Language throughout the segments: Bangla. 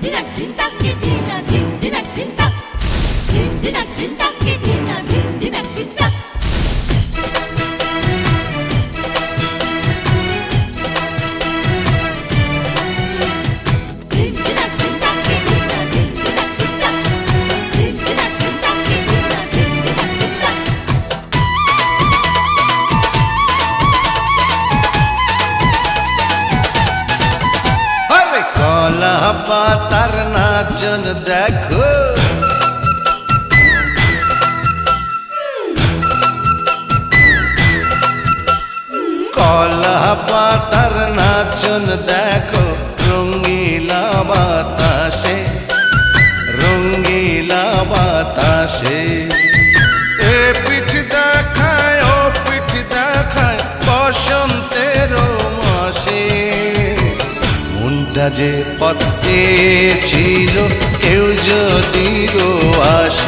din din din din din বাবা তার নাচন দেখো। কলা পাতার নাচন দেখো রঙ্গিলা বাতাসে রঙ্গিলা বাতাসে। সোজা যে পথ চেয়েছিল কেউ যদি গো আসে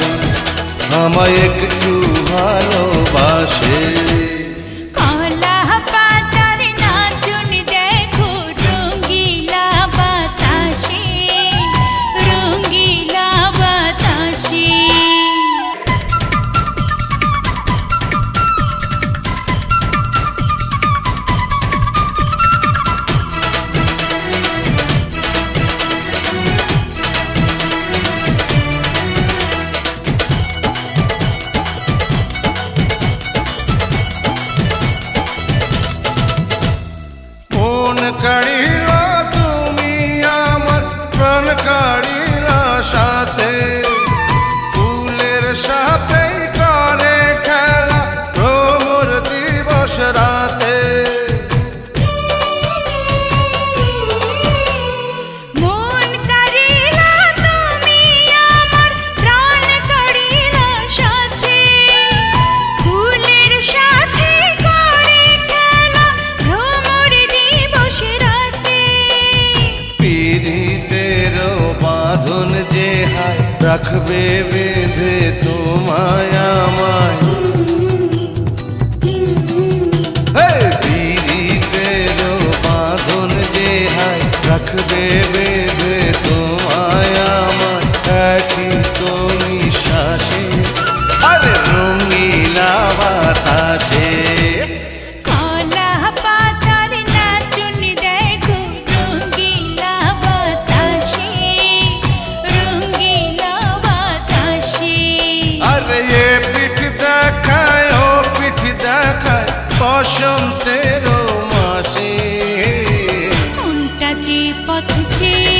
money রাখবে বেঁধে তোমায় আমার। বসন্তের মাসে। পথ চেয়ে